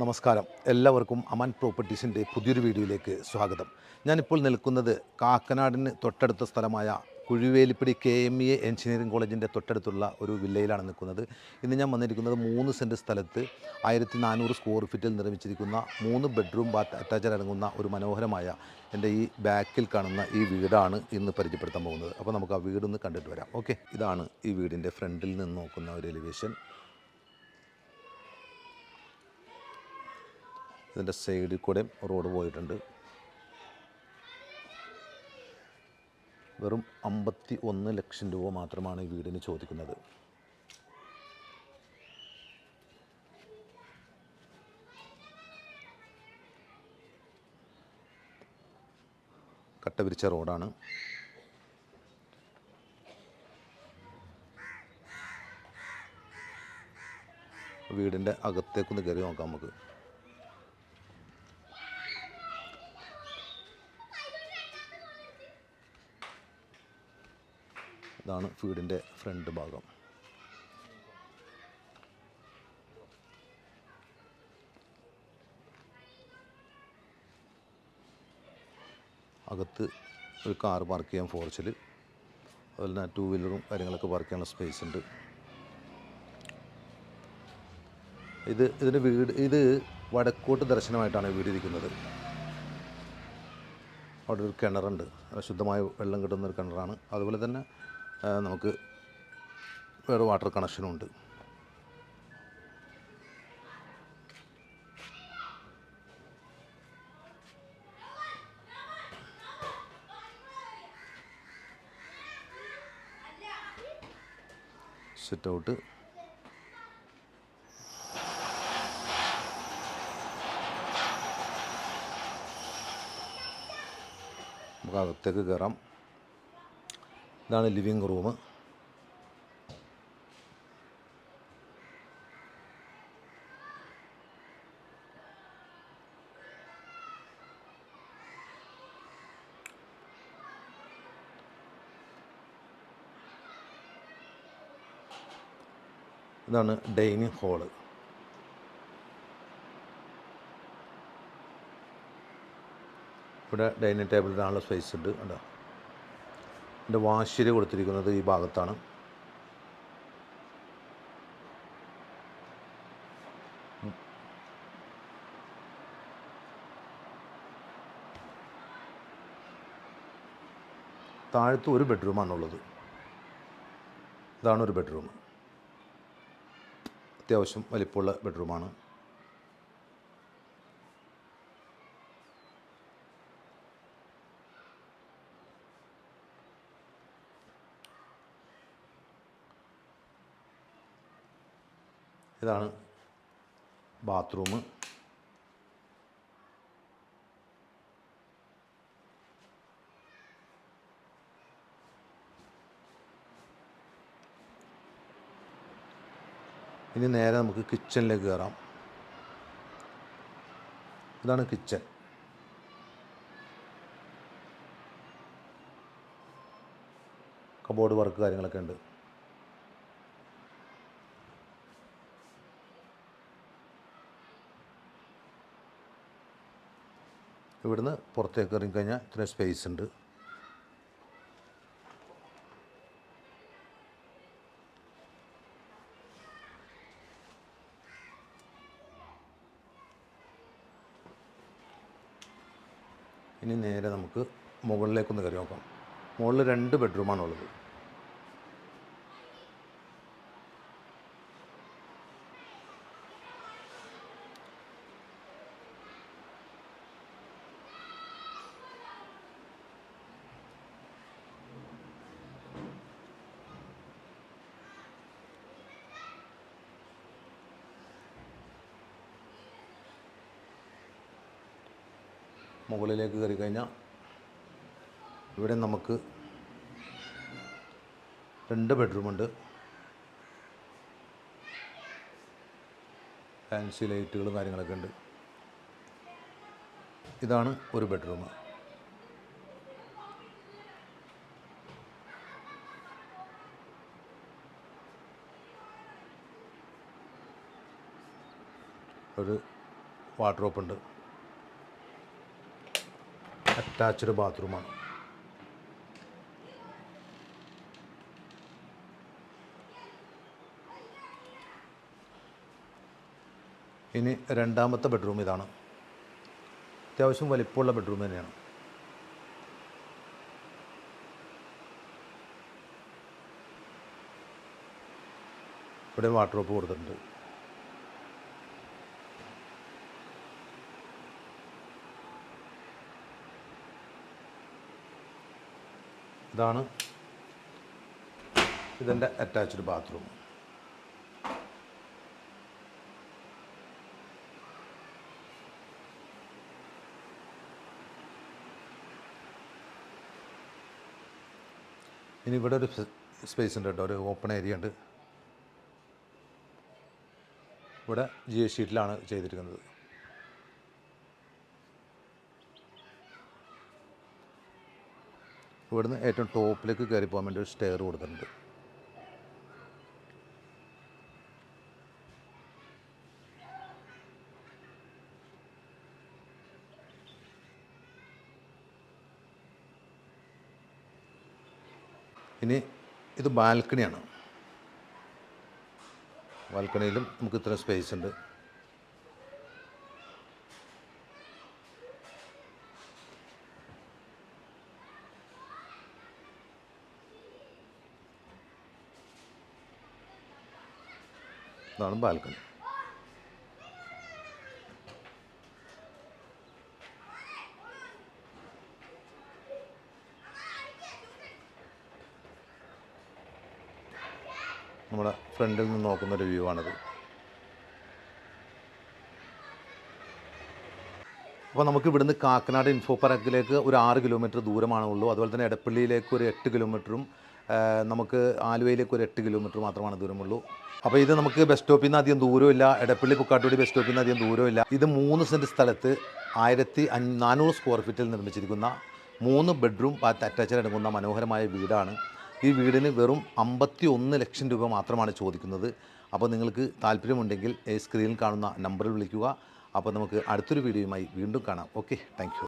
നമസ്കാരം. എല്ലാവർക്കും അമൻ പ്രോപ്പർട്ടീസിന്റെ പുതിയൊരു വീഡിയോയിലേക്ക് സ്വാഗതം. ഞാനിപ്പോൾ നിൽക്കുന്നത് കാക്കനാടിന് തൊട്ടടുത്ത സ്ഥലമായ Kuzhivelippady K M E engineering കോളേജിന്റെ തൊട്ടടുത്തുള്ള ഒരു വില്ലയിലാണ് നിൽക്കുന്നത്. ഇന്ന് ഞാൻ വന്നിരിക്കുന്നത് മൂന്ന് സെന്റ് സ്ഥലത്ത് ആയിരത്തി നാനൂറ് സ്ക്വയർ ഫീറ്റിൽ നിർമ്മിച്ചിരിക്കുന്ന മൂന്ന് ബെഡ്റൂം ബാത്ത് അറ്റാച്ചഡ് അടങ്ങുന്ന ഒരു മനോഹരമായ എന്റെ ഈ ബാക്കിൽ കാണുന്ന ഈ വീടാണ് ഇന്ന് പരിചയപ്പെടുത്താൻ പോകുന്നത്. അപ്പോൾ നമുക്ക് ആ വീടൊന്ന് കണ്ടിട്ട് വരാം. ഓക്കെ. ഇതാണ് ഈ വീടിന്റെ ഫ്രണ്ടിൽ നിന്ന് നോക്കുന്ന ഒരു എലിവേഷൻ. ഇതിന്റെ സൈഡിൽ കൂടെ റോഡ് പോയിട്ടുണ്ട്. വെറും അമ്പത്തി ഒന്ന് ലക്ഷം രൂപ മാത്രമാണ് ഈ വീടിന് ചോദിക്കുന്നത്. കട്ട വിരിച്ച റോഡാണ്. വീടിന്റെ അകത്തേക്കൊന്ന് കയറി നോക്കാം നമുക്ക്. ഇതാണ് വീടിന്റെ ഫ്രണ്ട് ഭാഗം. അകത്ത് ഒരു കാർ പാർക്ക് ചെയ്യാൻ ഫോർച്ചിൽ അതുപോലെ തന്നെ ടു വീലറും കാര്യങ്ങളൊക്കെ പാർക്ക് ചെയ്യാനുള്ള സ്പേസ് ഉണ്ട്. ഇത് ഇതിന്റെ വീട് ഇത് വടക്കോട്ട് ദർശനമായിട്ടാണ് വീട് ഇരിക്കുന്നത്. അവിടെ ഒരു കിണറുണ്ട്. ശുദ്ധമായ വെള്ളം കിട്ടുന്ന ഒരു കിണറാണ്. അതുപോലെ തന്നെ നമുക്ക് വേറെ വാട്ടർ കണക്ഷനും ഉണ്ട്. സിറ്റ് ഔട്ട് നമുക്ക് അകത്തേക്ക് കയറാം ഇതാണ് ലിവിങ് റൂം. ഇതാണ് ഡൈനിങ് ഹാൾ. ഇവിടെ ഡൈനിങ് ടേബിളിനുള്ള സ്പേസ് ഉണ്ട്. കണ്ടോ? എന്റെ വാശിര കൊടുത്തിരിക്കുന്നത് ഈ ഭാഗത്താണ്. താഴത്ത് ഒരു ബെഡ്റൂമാണുള്ളത്. ഇതാണ് ഒരു ബെഡ്റൂം. അത്യാവശ്യം വലിപ്പമുള്ള ബെഡ്റൂമാണ്. ഇതാണ് ബാത്റൂം. ഇനി നേരെ നമുക്ക് കിച്ചണിലേക്ക് കയറാം ഇതാണ് കിച്ചൺ കബോർഡ് വർക്ക് കാര്യങ്ങളൊക്കെ ഉണ്ട്. ഇവിടുന്ന് പുറത്തേക്ക് ഇറങ്ങിക്കഴിഞ്ഞാൽ ഇത്ര സ്പേസ് ഉണ്ട്. ഇനി നേരെ നമുക്ക് മുകളിലേക്കൊന്ന് കയറി നോക്കാം. മുകളിൽ രണ്ട് ബെഡ്റൂമാണുള്ളത് മുകളിലേക്ക് കയറി കഴിഞ്ഞാൽ ഇവിടെ നമുക്ക് രണ്ട് ബെഡ്റൂമുണ്ട്. ഫാൻസി ലൈറ്റുകളും കാര്യങ്ങളൊക്കെ ഉണ്ട്. ഇതാണ് ഒരു ബെഡ്റൂം. ഒരു വാർഡ്രോപ്പ് ഉണ്ട് അറ്റാച്ച്ഡ് ബാത്റൂമാണ്. ഇനി രണ്ടാമത്തെ ബെഡ്റൂം ഇതാണ്. അത്യാവശ്യം വലിപ്പമുള്ള ബെഡ്റൂം തന്നെയാണ്. ഇവിടെ വാട്ടർ ഡ്രോപ്പ് കൊടുത്തിട്ടുണ്ട്. ഇതാണ്. ഇതിന്റെ അറ്റാച്ച്ഡ് ബാത്റൂം ഇനി ഇവിടെ ഒരു സ്പേസ് ഉണ്ട് കേട്ടോ. ഒരു ഓപ്പൺ ഏരിയ ഉണ്ട്. ഇവിടെ ജി എസ് ഷീറ്റിലാണ് ചെയ്തിരിക്കുന്നത്. ഇവിടുന്ന് ഏറ്റവും ടോപ്പിലേക്ക് കയറി പോകാൻ വേണ്ടി ഒരു സ്റ്റെയർ കൊടുത്തിട്ടുണ്ട്. ഇനി ഇത് ബാൽക്കണിയാണ്. ബാൽക്കണിയിലും നമുക്ക് ഇത്ര സ്പേസ് ഉണ്ട്. ഇതാണ് ബാൽക്കണി. നമ്മുടെ ഫ്രണ്ടിൽ നിന്ന് നോക്കുന്നൊരു വ്യൂ ആണിത്. അപ്പോൾ നമുക്ക് ഇവിടുന്ന് കാക്കനാട് ഇൻഫോ പാർക്കിലേക്ക് ഒരു ആറ് കിലോമീറ്റർ ദൂരമാണുള്ളൂ അതുപോലെ തന്നെ എടപ്പള്ളിയിലേക്ക് ഒരു എട്ട് കിലോമീറ്ററും നമുക്ക് ആലുവയിലേക്ക് ഒരു എട്ട് കിലോമീറ്റർ മാത്രമാണ് ദൂരമുള്ളൂ. അപ്പോൾ ഇത് നമുക്ക് ബസ് സ്റ്റോപ്പിൽ നിന്ന് അധികം ദൂരമില്ല എടപ്പള്ളി കുക്കാട്ടുപടി ബസ് സ്റ്റോപ്പിൽ നിന്ന് അധികം ദൂരമില്ല ഇത് മൂന്ന് സെന്റ് സ്ഥലത്ത് ആയിരത്തി നാനൂറ് സ്ക്വയർ ഫീറ്റിൽ നിർമ്മിച്ചിരിക്കുന്ന മൂന്ന് ബെഡ്റൂം ബാത്ത് അറ്റാച്ചഡ് അടങ്ങുന്ന മനോഹരമായ വീടാണ്. ഈ വീടിന് വെറും അമ്പത്തി ഒന്ന് ലക്ഷം രൂപ മാത്രമാണ് ചോദിക്കുന്നത്. അപ്പോൾ നിങ്ങൾക്ക് താല്പര്യമുണ്ടെങ്കിൽ സ്ക്രീനിൽ കാണുന്ന നമ്പറിൽ വിളിക്കുക. അപ്പോൾ നമുക്ക് അടുത്തൊരു വീഡിയോയുമായി വീണ്ടും കാണാം. Okay thank